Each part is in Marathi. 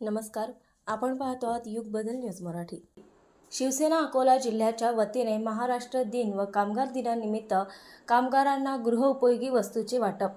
नमस्कार. आपण पाहतो आहात युग बदल न्यूज मराठी. शिवसेना अकोला जिल्ह्याच्या वतीने महाराष्ट्र दिन व कामगार दिनानिमित्त कामगारांना गृहउपयोगी वस्तूचे वाटप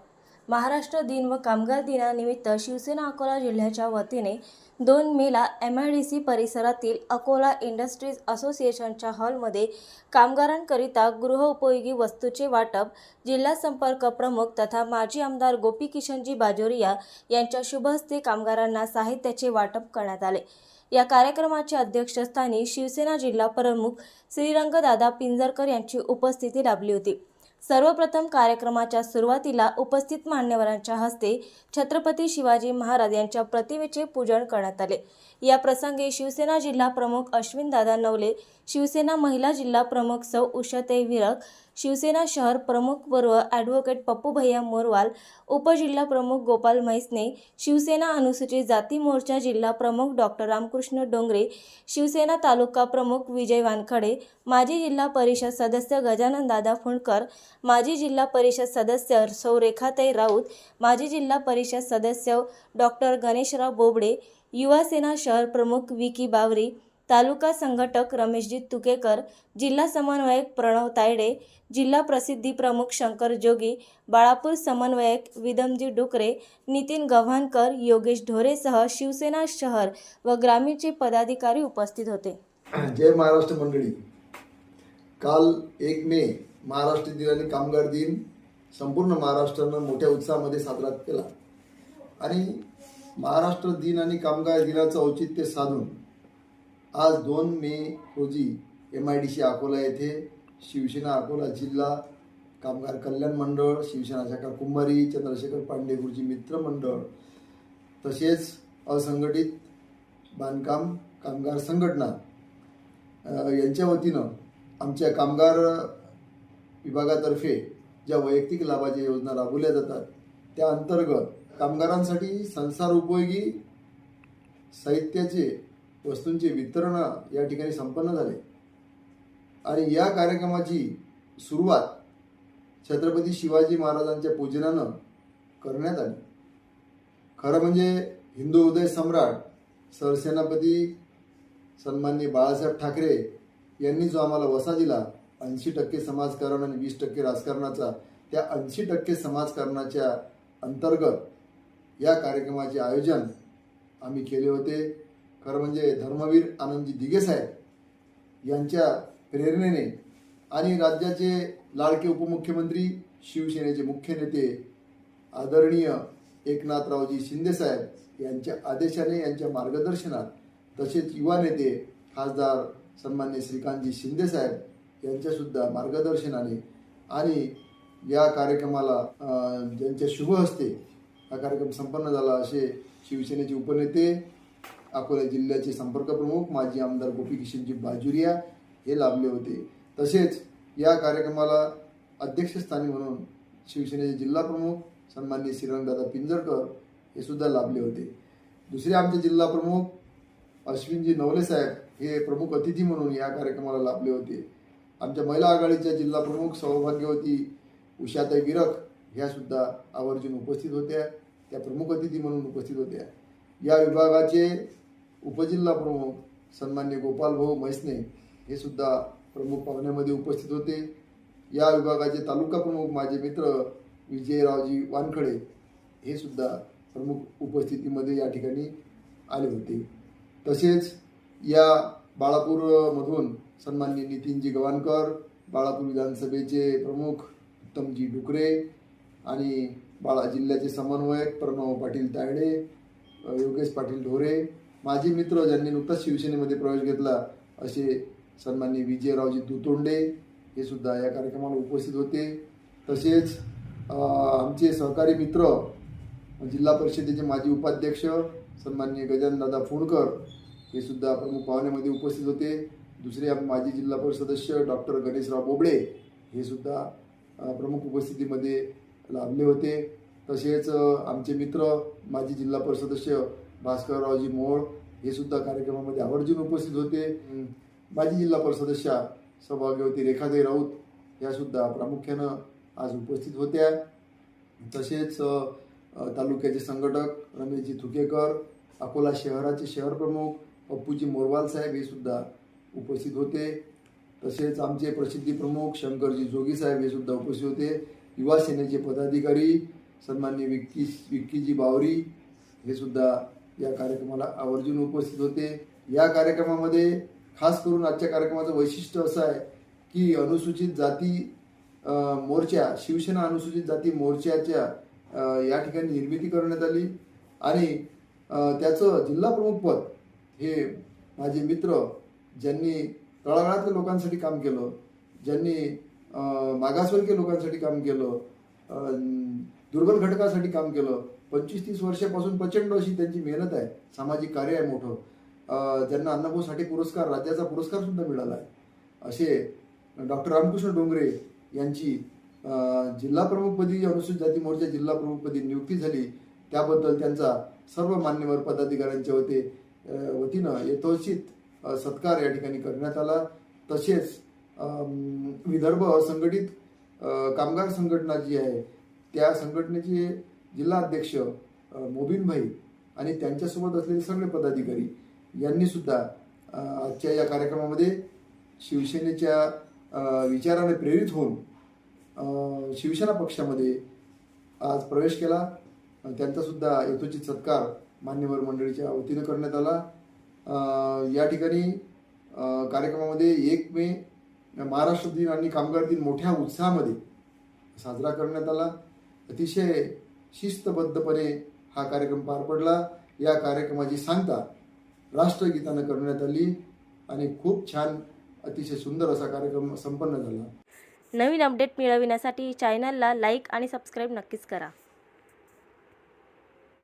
महाराष्ट्र दिन व कामगार दिनानिमित्त शिवसेना अकोला जिल्ह्याच्या वतीने दोन मेला एम आय डी सी परिसरातील अकोला इंडस्ट्रीज असोसिएशनच्या हॉलमध्ये कामगारांकरिता गृहउपयोगी वस्तूचे वाटप जिल्हा संपर्क प्रमुख तथा माजी आमदार गोपी किशनजी बाजोरिया यांच्या शुभहस्ते कामगारांना साहित्याचे वाटप करण्यात आले. या कार्यक्रमाच्या अध्यक्षस्थानी शिवसेना जिल्हा प्रमुख श्रीरंगदादा पिंजरकर यांची उपस्थिती लाभली होती. सर्वप्रथम कार्यक्रमाच्या सुरुवातीला उपस्थित मान्यवरांच्या हस्ते छत्रपती शिवाजी महाराज यांच्या प्रतिमेचे पूजन करण्यात आले. या प्रसंगी शिवसेना जिल्हा प्रमुख अश्विन दादा नवले शिवसेना महिला जिल्हा प्रमुख सौ उषाताई विरक शिवसेना शहर प्रमुख वर्व ॲडव्होकेट पप्पू भैया मोरवाल उपजिल्हा प्रमुख गोपाल म्हैसने शिवसेना अनुसूचित जाती मोर्चा जिल्हा प्रमुख डॉक्टर रामकृष्ण डोंगरे शिवसेना तालुका प्रमुख विजय वानखडे माजी जिल्हा परिषद सदस्य गजानन दादा फुंडकर माजी जिल्हा परिषद सदस्य सौ रेखाताई राऊत माजी जिल्हा परिषद सदस्य डॉक्टर गणेशराव बोबडे युवासेना शहर प्रमुख विकी बावरी तालुका संघटक रमेशजी तुकेकर जिल्हा समन्वयक प्रणव तायडे जिल्हा प्रसिद्धी प्रमुख शंकर जोगी बाळापूर समन्वयक विदमजी डुकरे नितीन गव्हाणकर योगेश ढोरेसह शिवसेना शहर व ग्रामीणचे पदाधिकारी उपस्थित होते. जय महाराष्ट्र मंडळी. काल एक मे महाराष्ट्र दिन आणि कामगार दिन. संपूर्ण महाराष्ट्रानं मोठ्या उत्साहामध्ये साजरा केला. आणि महाराष्ट्र दिन आणि कामगार दिनाचं औचित्य साधून आज दोन मे रोजी M I D C Akola येथे शिवसेना अकोला जिल्हा कामगार कल्याण मंडळ शिवसेना शाखा कुंभारी चंद्रशेखर पांडे गुरुजी मित्र मंडळ तसेच असंघटित बांधकाम कामगार संघटना यांच्या वतीनं आमच्या कामगार विभागातर्फे ज्या वैयक्तिक लाभाच्या योजना राबवल्या जातात त्या अंतर्गत कामगारांसाठी संसार उपयोगी साहित्याचे वस्तूंचे वितरण या ठिकाणी संपन्न झाले. आणि या कार्यक्रमाची सुरुवात छत्रपती शिवाजी महाराजांच्या पूजनानं करण्यात आली. खरं म्हणजे हिंदू उदय सम्राट सरसेनापती सन्माननीय बाळासाहेब ठाकरे यांनी जो आम्हाला वसा दिला ऐंशी टक्के समाजकारण आणि वीस टक्के राजकारणाचा त्या ऐंशी टक्के समाजकारणाच्या अंतर्गत या कार्यक्रमाचे आयोजन आम्ही केले होते. खरं म्हणजे धर्मवीर आनंदजी दिगे साहेब यांच्या प्रेरणेने आणि राज्याचे लाडके उपमुख्यमंत्री शिवसेनेचे मुख्य नेते आदरणीय एकनाथरावजी शिंदेसाहेब यांच्या आदेशाने यांच्या मार्गदर्शनात तसेच युवा नेते खासदार सन्मान्य श्रीकांतजी शिंदेसाहेब यांच्यासुद्धा मार्गदर्शनाने आणि या कार्यक्रमाला ज्यांच्या शुभ हस्ते हा कार्यक्रम संपन्न झाला असे शिवसेनेचे उपनेते अकोला जिल्ह्याचे संपर्क प्रमुख माजी आमदार गोपी किशनजी बाजुरिया हे लाभले होते. तसेच या कार्यक्रमाला अध्यक्षस्थानी म्हणून शिवसेनेचे जिल्हाप्रमुख सन्माननीय श्रीरंगदादा पिंजरकर हे सुद्धा लाभले होते. दुसरे आमचे जिल्हा प्रमुख अश्विनजी नवले साहेब हे प्रमुख अतिथी म्हणून या कार्यक्रमाला लाभले होते. आमच्या महिला आघाडीच्या जिल्हा प्रमुख सौभाग्यवती उषाताई विरक ह्या सुद्धा आवर्जून उपस्थित होत्या. त्या प्रमुख अतिथी म्हणून उपस्थित होत्या. या विभागाचे उपजिल्हा प्रमुख सन्मान्य गोपाल भाऊ हे सुद्धा प्रमुख पाहुण्यामध्ये उपस्थित होते. या विभागाचे तालुका प्रमुख माझे मित्र विजयरावजी वानखडे हे सुद्धा प्रमुख उपस्थितीमध्ये या ठिकाणी आले होते. तसेच या बाळापूरमधून सन्मान्य नितीनजी गवाणकर बाळापूर विधानसभेचे प्रमुख उत्तमजी डुकरे आणि बाळा जिल्ह्याचे समन्वयक प्रणव पाटील तायडे योगेश पाटील ढोरे माझे मित्र ज्यांनी नुकताच शिवसेनेमध्ये प्रवेश घेतला असे सन्माननीय विजयरावजी दुतोंडे हे सुद्धा या कार्यक्रमाला उपस्थित होते. तसेच आमचे सहकारी मित्र जिल्हा परिषदेचे माजी उपाध्यक्ष सन्माननीय गजाननदादा फोंडकर हे सुद्धा प्रमुख पाहुण्यामध्ये उपस्थित होते. दुसरे माजी जिल्हा परिषद सदस्य डॉक्टर गणेशराव बोबडे हे सुद्धा प्रमुख उपस्थितीमध्ये लाभले होते. तसेच आमचे मित्र माजी जिल्हा परिषद सदस्य भास्कररावजी मोळ हे सुद्धा कार्यक्रमामध्ये आवर्जून उपस्थित होते. माजी जिल्हा परिषद सदस्या सौभाग्यवती रेखाताई राऊत या सुद्धा प्रामुख्यानं आज उपस्थित होत्या. तसेच तालुक्याचे संघटक रमेशजी थुकेकर अकोला शहराचे शहर प्रमुख पप्पूजी मोरवाल साहेब हे सुद्धा उपस्थित होते. तसेच आमचे प्रसिद्धी प्रमुख शंकरजी जोगी साहेब हे सुद्धा उपस्थित होते. युवा सेनेचे पदाधिकारी सन्माननीय विक्की विक्कीजी बावरी हे सुद्धा या कार्यक्रमाला आवर्जून उपस्थित होते. या कार्यक्रमामध्ये खास करून आजच्या कार्यक्रमाचं वैशिष्ट्य असं आहे की अनुसूचित जाती मोर्चा शिवसेना अनुसूचित जाती मोर्चाच्या या ठिकाणी निर्मिती करण्यात आली. आणि त्याचं जिल्हा प्रमुखपद हे माझे मित्र ज्यांनी तळागाळातल्या लोकांसाठी काम केलं ज्यांनी मागासवर्गीय लोकांसाठी काम केलं दुर्बल घटकासाठी काम केलं पंचवीस तीस वर्षापासून प्रचंड अशी त्यांची मेहनत आहे. सामाजिक कार्य आहे मोठं. ज्यांना अण्णाभाऊ साठे पुरस्कार राज्याचा पुरस्कार सुद्धा मिळाला आहे. असे डॉक्टर रामकृष्ण डोंगरे यांची जिल्हा प्रमुखपदी अनुसूचित जाती मोर्चा जिल्हा प्रमुखपदी नियुक्ती झाली. त्याबद्दल त्यांचा सर्व मान्यवर पदाधिकाऱ्यांच्या वते वतीनं यथोचित सत्कार या ठिकाणी करण्यात आला. तसेच विदर्भ असंघटित कामगार संघटना जी आहे त्या संघटनेचे जिल्हा अध्यक्ष मोबिन भाई आणि त्यांच्यासोबत असलेले सगळे पदाधिकारी यांनी सुद्धा आजच्या या कार्यक्रमामध्ये शिवसेनेच्या विचाराने प्रेरित होऊन शिवसेना पक्षामध्ये आज प्रवेश केला. त्यांचासुद्धा त्यांचा सुद्धा यथोचित सत्कार मान्यवर मंडळीच्या वतीनं करण्यात आला. या ठिकाणी कार्यक्रमामध्ये एक मे महाराष्ट्र दिन आणि कामगार दिन मोठ्या उत्साहामध्ये साजरा करण्यात आला. अतिशय शिस्तबद्धपणे हा कार्यक्रम पार पडला. या कार्यक्रमाची सांगता राष्ट्रगीतानं करण्यात आली आणि खूप छान अतिशय सुंदर असा कार्यक्रम संपन्न झाला. नवीन अपडेट मिळविण्यासाठी चॅनलला लाईक आणि सबस्क्राईब नक्कीच करा.